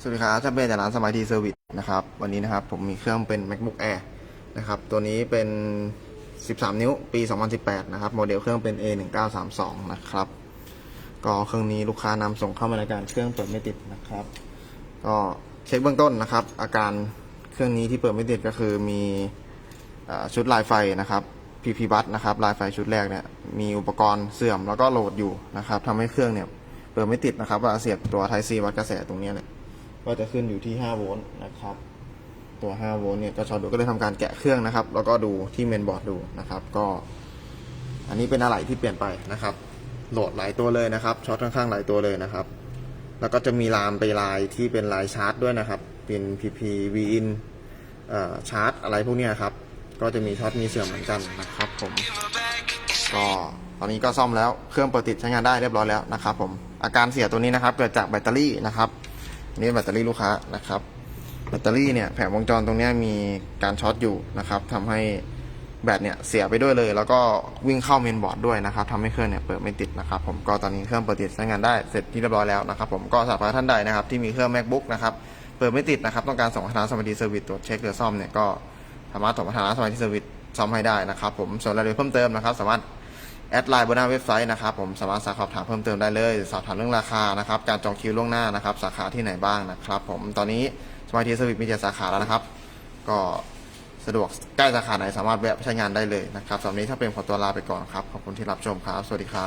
สวัสดีครับจะเป็นจากร้านสมัยทีเซอร์วิสนะครับ วันนี้นะครับผมมีเครื่องเป็น macbook air นะครับ ตัวนี้เป็น 13 นิ้วปี 2018 นะครับ โมเดลเครื่องเป็น a 1 9 3 2 นะครับ ก็เครื่องนี้ลูกค้านำส่งเข้ามาในการเครื่องเปิดไม่ติดนะครับ ก็เช็คเบื้องต้นนะครับ อาการเครื่องนี้ที่เปิดไม่ติดก็คือมีอชุดลายไฟนะครับ PP bus นะครับลายไฟชุดแรกเนี่ยมีอุปกรณ์เสื่อมแล้วก็โหลดอยู่นะครับทำให้เครื่องเนี่ยเปิดไม่ติดนะครับเวลาเสียบตัว Type C วัดกระแสตรงนี้เนี่ย ก็จะขึ้นอยู่ที่ 5 โวลต์นะครับ ตัว 5 โวลต์เนี่ยก็ชอดูก็เลยทำการแกะเครื่องนะครับ แล้วก็ดูที่เมนบอร์ดดูนะครับ ก็ อันนี้เป็นอะไหล่ที่เปลี่ยนไปนะครับ โหลดหลายตัวเลยนะครับ ช็อตข้างหลายตัวเลยนะครับ แล้วก็จะมีลามไปลายที่เป็นลายชาร์จด้วยนะครับ เป็น PP V in ชาร์จอะไรพวกนี้ครับ ก็จะมีช็อตมีเสื่อมเหมือนกันนะครับผม ก็ตอนนี้ก็ซ่อมแล้ว เครื่องเปิดติดใช้งานได้เรียบร้อยแล้วนะครับผม อาการเสียตัวนี้นะครับ เกิดจากแบตเตอรี่นะครับ นี่แบตเตอรี่ลูกค้านะครับแบตเตอรี่เนี่ยแผงวงจรตรงนี้มีการช็อตอยู่นะครับทำให้แบตเนี่ยเสียไปด้วยเลย แล้วก็วิ่งเข้าเมนบอร์ดด้วยนะครับทำให้เครื่องเนี่ยเปิดไม่ติดนะครับผมก็ตอนนี้เครื่องเปิดติดใช้งานได้เสร็จที่เรียบร้อยแล้วนะครับผมก็สำหรับท่านใดนะครับที่มีเครื่อง macbook นะครับเปิดไม่ติดนะครับต้องการส่งทางสมาร์ทเซอร์วิสตรวจเช็คหรือซ่อมเนี่ยก็สามารถส่งมาทางสมาร์ทเซอร์วิสซ่อมให้ได้นะครับผมส่วนรายละเอียดเพิ่มเติมนะครับสามารถ แอดไลน์บนหน้าเว็บไซต์นะครับผมสามารถสอบถามเพิ่มเติมได้เลย สอบถามเรื่องราคานะครับการจองคิวล่วงหน้านะครับ สาขาที่ไหนบ้างนะครับผมตอนนี้สมาร์ทเซอร์วิสมีเจ็ดสาขาแล้วนะครับ ก็สะดวกใกล้สาขาไหนสามารถแวะใช้งานได้เลยนะครับสำหรับนี้ถ้าเป็นขอตัวลาไปก่อนครับ ขอบคุณที่รับชมครับ สวัสดีครับ